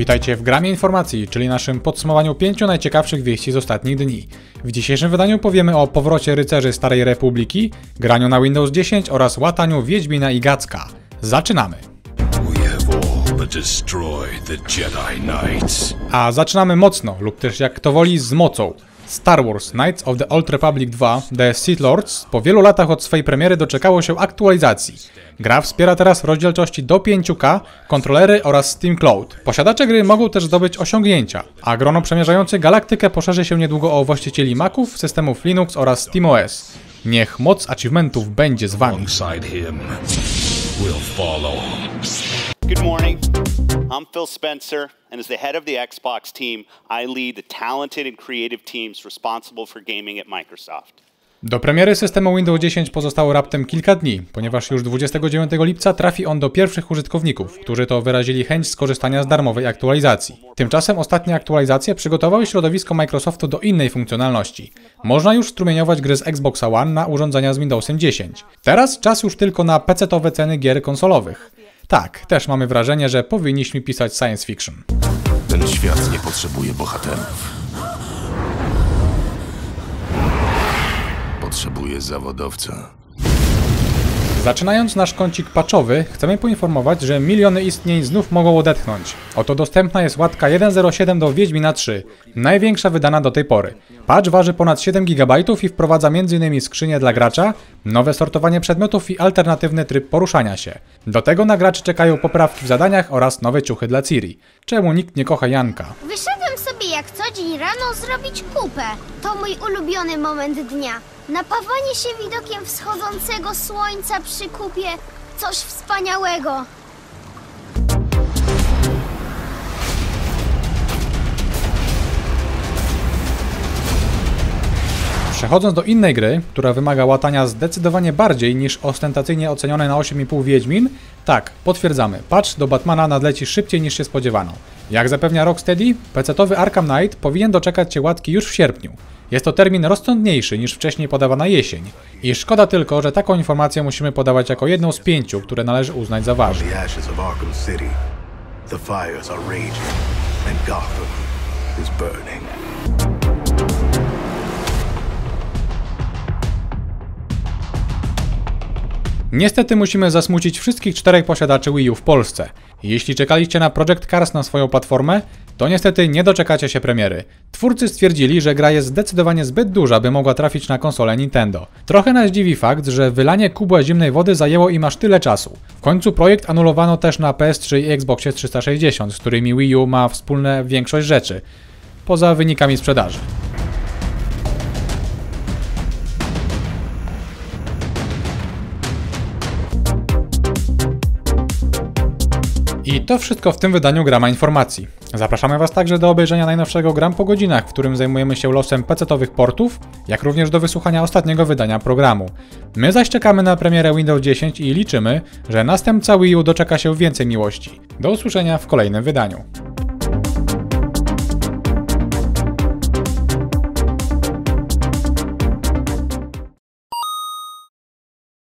Witajcie w Gramie Informacji, czyli naszym podsumowaniu pięciu najciekawszych wieści z ostatnich dni. W dzisiejszym wydaniu powiemy o powrocie rycerzy Starej Republiki, graniu na Windows 10 oraz łataniu Wiedźmina i Gacka. Zaczynamy! A zaczynamy mocno, lub też jak kto woli z mocą. Star Wars Knights of the Old Republic 2 The Sith Lords po wielu latach od swojej premiery doczekało się aktualizacji. Gra wspiera teraz rozdzielczości do 5K, kontrolery oraz Steam Cloud. Posiadacze gry mogą też zdobyć osiągnięcia, a grono przemierzające galaktykę poszerzy się niedługo o właścicieli Maców, systemów Linux oraz SteamOS. Niech moc achievementów będzie z wami. Good morning. I'm Phil Spencer, and as the head of the Xbox team, I lead the talented and creative teams responsible for gaming at Microsoft. Do premiery systemu Windows 10 pozostało raptem kilka dni, ponieważ już 29 lipca trafi on do pierwszych użytkowników, którzy to wyrazili chęć skorzystania z darmowej aktualizacji. Tymczasem ostatnie aktualizacje przygotowały środowisko Microsoftu do innej funkcjonalności. Można już strumieniować gry z Xboxa One na urządzenia z Windowsem 10. Teraz czas już tylko na PC-towe ceny gier konsolowych. Tak, też mamy wrażenie, że powinniśmy pisać science fiction. Ten świat nie potrzebuje bohaterów. Potrzebuje zawodowca. Zaczynając nasz kącik patchowy, chcemy poinformować, że miliony istnień znów mogą odetchnąć. Oto dostępna jest łatka 1.07 do Wiedźmina 3, największa wydana do tej pory. Patch waży ponad 7 GB i wprowadza m.in. skrzynię dla gracza, nowe sortowanie przedmiotów i alternatywny tryb poruszania się. Do tego na graczy czekają poprawki w zadaniach oraz nowe ciuchy dla Ciri. Czemu nikt nie kocha Janka? Wyszedłem sobie jak co dzień rano zrobić kupę. To mój ulubiony moment dnia. Napawanie się widokiem wschodzącego słońca przy kupie. Coś wspaniałego. Przechodząc do innej gry, która wymaga łatania zdecydowanie bardziej niż ostentacyjnie ocenione na 8,5 Wiedźmin, tak, potwierdzamy, patch do Batmana nadleci szybciej niż się spodziewano. Jak zapewnia Rocksteady, PC-towy Arkham Knight powinien doczekać się łatki już w sierpniu. Jest to termin rozsądniejszy niż wcześniej podawana jesień. I szkoda tylko, że taką informację musimy podawać jako jedną z pięciu, które należy uznać za ważne. Niestety musimy zasmucić wszystkich czterech posiadaczy Wii U w Polsce. Jeśli czekaliście na Project Cars na swoją platformę, to niestety nie doczekacie się premiery. Twórcy stwierdzili, że gra jest zdecydowanie zbyt duża, by mogła trafić na konsolę Nintendo. Trochę nas dziwi fakt, że wylanie kubła zimnej wody zajęło im aż tyle czasu. W końcu projekt anulowano też na PS3 i Xboxie 360, z którymi Wii U ma wspólne większość rzeczy, poza wynikami sprzedaży. I to wszystko w tym wydaniu Grama Informacji. Zapraszamy Was także do obejrzenia najnowszego Gram po godzinach, w którym zajmujemy się losem PC-owych portów, jak również do wysłuchania ostatniego wydania programu. My zaś czekamy na premierę Windows 10 i liczymy, że następca Wii U doczeka się więcej miłości. Do usłyszenia w kolejnym wydaniu.